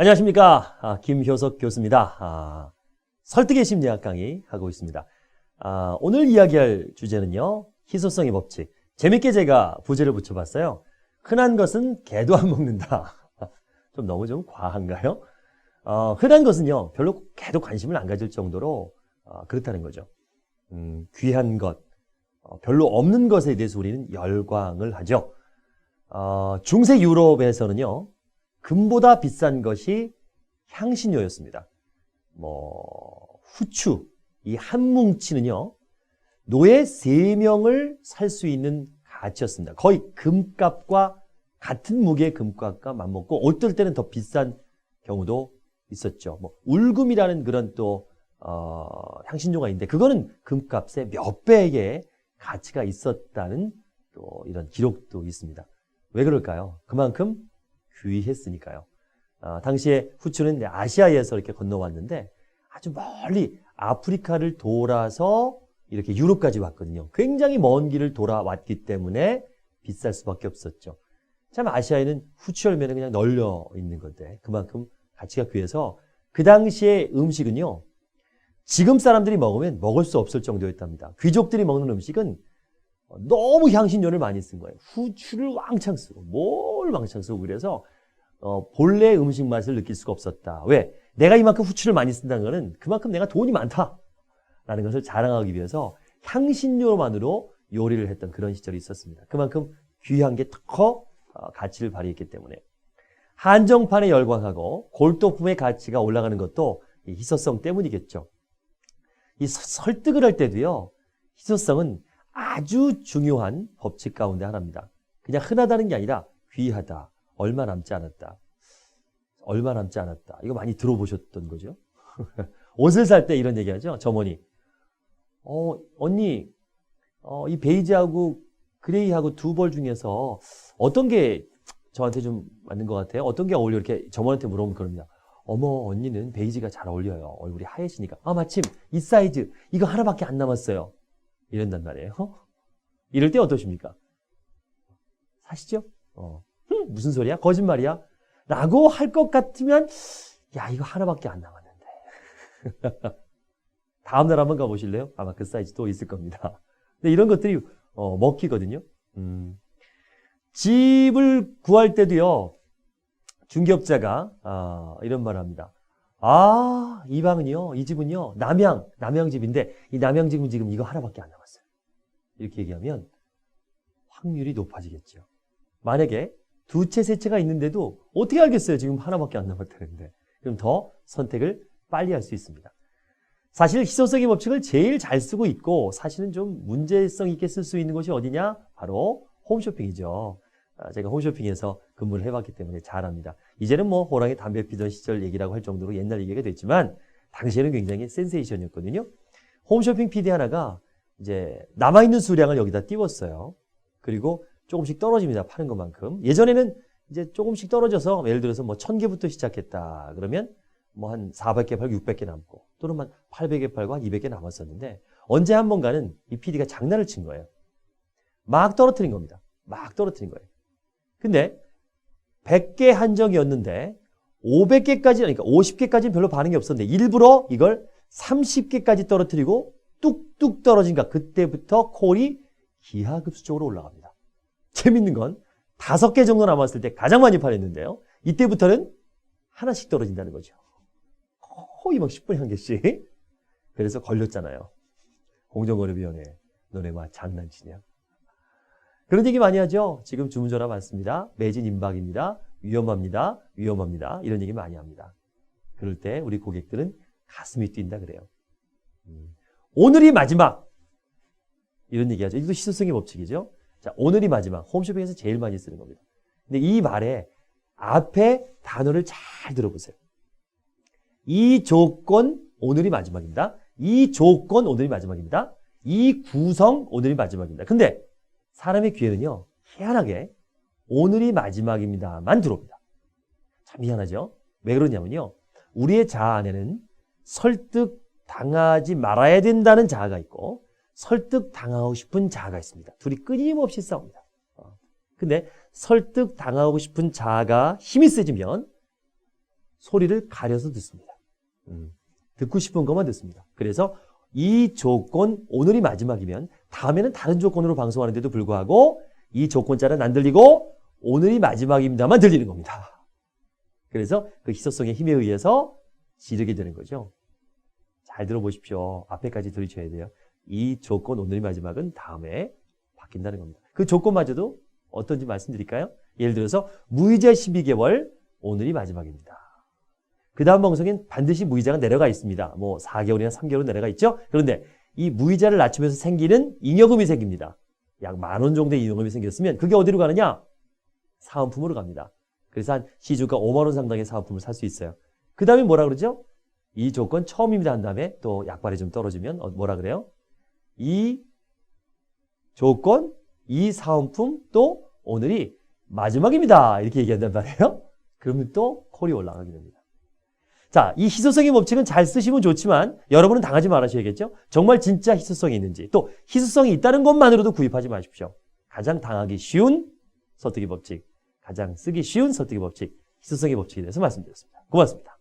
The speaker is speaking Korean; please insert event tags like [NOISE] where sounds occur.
안녕하십니까. 아, 김효석 교수입니다. 아, 설득의 심리학 강의 하고 있습니다. 아, 오늘 이야기할 주제는요. 희소성의 법칙. 재밌게 제가 부제를 붙여봤어요. 흔한 것은 개도 안 먹는다. [LAUGHS] 좀 너무 좀 과한가요? 어, 흔한 것은요. 별로 개도 관심을 안 가질 정도로 어, 그렇다는 거죠. 음, 귀한 것, 어, 별로 없는 것에 대해서 우리는 열광을 하죠. 어, 중세 유럽에서는요. 금보다 비싼 것이 향신료였습니다. 뭐 후추 이 한 뭉치는요 노예 세 명을 살 수 있는 가치였습니다. 거의 금값과 같은 무게의 금값과 맞먹고 어떨 때는 더 비싼 경우도 있었죠. 뭐 울금이라는 그런 또 어, 향신료가 있는데 그거는 금값의 몇 배의 가치가 있었다는 또 이런 기록도 있습니다. 왜 그럴까요? 그만큼 귀했으니까요. 아, 당시에 후추는 아시아에서 이렇게 건너왔는데 아주 멀리 아프리카를 돌아서 이렇게 유럽까지 왔거든요. 굉장히 먼 길을 돌아왔기 때문에 비쌀 수밖에 없었죠. 참 아시아에는 후추 열매는 그냥 널려 있는 건데 그만큼 가치가 귀해서 그 당시에 음식은요. 지금 사람들이 먹으면 먹을 수 없을 정도였답니다. 귀족들이 먹는 음식은 너무 향신료를 많이 쓴 거예요. 후추를 왕창 쓰고 쓰고 그래서 어, 본래 음식 맛을 느낄 수가 없었다. 왜? 내가 이만큼 후추를 많이 쓴다는 것은 그만큼 내가 돈이 많다라는 것을 자랑하기 위해서 향신료만으로 요리를 했던 그런 시절이 있었습니다. 그만큼 귀한 게 더 가치를 발휘했기 때문에 한정판에 열광하고 골도품의 가치가 올라가는 것도 이 희소성 때문이겠죠. 이 서- 설득을 할 때도요. 희소성은 아주 중요한 법칙 가운데 하나입니다. 그냥 흔하다는 게 아니라 귀하다. 얼마 남지 않았다. 얼마 남지 않았다. 이거 많이 들어보셨던 거죠. [LAUGHS] 옷을 살 때 이런 얘기 하죠. 점원이. 어, 언니, 어, 이 베이지하고 그레이하고 두 벌 중에서 어떤 게 저한테 좀 맞는 것 같아요? 어떤 게 어울려? 이렇게 점원한테 물어보면 그럽니다. 어머, 언니는 베이지가 잘 어울려요. 얼굴이 하얘시니까. 아, 마침 이 사이즈, 이거 하나밖에 안 남았어요. 이런단 말이에요. [LAUGHS] 이럴 때 어떠십니까? 사시죠? 어. 흠, 무슨 소리야? 거짓말이야? 라고 할 것 같으면, 야, 이거 하나밖에 안 남았는데. [LAUGHS] 다음 날 한번 가보실래요? 아마 그 사이즈 또 있을 겁니다. 근데 이런 것들이, 어, 먹히거든요. 음. 집을 구할 때도요, 중개업자가, 아, 이런 말을 합니다. 아, 이 방은요, 이 집은요, 남양, 남양집인데, 이 남양집은 지금 이거 하나밖에 안 남았어요. 이렇게 얘기하면 확률이 높아지겠죠. 만약에 두 채, 세 채가 있는데도 어떻게 알겠어요? 지금 하나밖에 안 남았다는데. 그럼 더 선택을 빨리 할 수 있습니다. 사실 희소성의 법칙을 제일 잘 쓰고 있고 사실은 좀 문제성 있게 쓸 수 있는 것이 어디냐? 바로 홈쇼핑이죠. 아, 제가 홈쇼핑에서 근무를 해봤기 때문에 잘 압니다. 이제는 뭐 호랑이 담배 피던 시절 얘기라고 할 정도로 옛날 얘기가 됐지만 당시에는 굉장히 센세이션이었거든요. 홈쇼핑 PD 하나가 이제 남아있는 수량을 여기다 띄웠어요. 그리고 조금씩 떨어집니다. 파는 것만큼. 예전에는 이제 조금씩 떨어져서 예를 들어서 뭐 1000개부터 시작했다. 그러면 뭐 한 400개 팔고 600개 남고 또는 한 800개 팔고 한 200개 남았었는데 언제 한 번가는 이 PD가 장난을 친 거예요. 막 떨어뜨린 겁니다. 막 떨어뜨린 거예요. 근데 100개 한정이었는데 500개까지 그러니까 50개까지는 별로 반응이 없었는데 일부러 이걸 30개까지 떨어뜨리고 뚝뚝 떨어진가 그때부터 콜이 기하급수적으로 올라갑니다. 재밌는 건 다섯 개 정도 남았을 때 가장 많이 팔렸는데요. 이때부터는 하나씩 떨어진다는 거죠. 거의 막 10분에 한 개씩. 그래서 걸렸잖아요. 공정거래위원회. 너네 막 장난치냐? 그런 얘기 많이 하죠. 지금 주문 전화 많습니다. 매진 임박입니다. 위험합니다. 위험합니다. 이런 얘기 많이 합니다. 그럴 때 우리 고객들은 가슴이 뛴다 그래요. 음. 오늘이 마지막. 이런 얘기 하죠. 이것도 시소성의 법칙이죠. 자, 오늘이 마지막. 홈쇼핑에서 제일 많이 쓰는 겁니다. 근데 이 말에 앞에 단어를 잘 들어보세요. 이 조건 오늘이 마지막입니다. 이 조건 오늘이 마지막입니다. 이 구성 오늘이 마지막입니다. 근데 사람의 귀에는요, 희한하게 오늘이 마지막입니다만 들어옵니다. 참 희한하죠? 왜 그러냐면요, 우리의 자아 안에는 설득 당하지 말아야 된다는 자아가 있고, 설득 당하고 싶은 자아가 있습니다. 둘이 끊임없이 싸웁니다. 어. 근데 설득 당하고 싶은 자아가 힘이 세지면 소리를 가려서 듣습니다. 음, 듣고 싶은 것만 듣습니다. 그래서 이 조건 오늘이 마지막이면 다음에는 다른 조건으로 방송하는데도 불구하고 이 조건자는 안 들리고 오늘이 마지막입니다만 들리는 겁니다. 그래서 그 희소성의 힘에 의해서 지르게 되는 거죠. 잘 들어보십시오. 앞에까지 들으셔야 돼요. 이 조건 오늘이 마지막은 다음에 바뀐다는 겁니다. 그 조건마저도 어떤지 말씀드릴까요? 예를 들어서 무이자 12개월 오늘이 마지막입니다. 그 다음 방송엔 반드시 무이자가 내려가 있습니다. 뭐 4개월이나 3개월 내려가 있죠. 그런데 이 무이자를 낮추면서 생기는 잉여금이 생깁니다. 약 만 원 정도의 잉여금이 생겼으면 그게 어디로 가느냐? 사은품으로 갑니다. 그래서 한 시주가 5만 원 상당의 사은품을 살 수 있어요. 그 다음에 뭐라 그러죠? 이 조건 처음입니다 한 다음에 또 약발이 좀 떨어지면 어, 뭐라 그래요? 이 조건, 이 사은품 또 오늘이 마지막입니다. 이렇게 얘기한단 말이에요. 그러면 또 콜이 올라가게 됩니다. 자, 이 희소성의 법칙은 잘 쓰시면 좋지만 여러분은 당하지 말으셔야겠죠? 정말 진짜 희소성이 있는지 또 희소성이 있다는 것만으로도 구입하지 마십시오. 가장 당하기 쉬운 설득의 법칙, 가장 쓰기 쉬운 설득의 법칙, 희소성의 법칙에 대해서 말씀드렸습니다. 고맙습니다.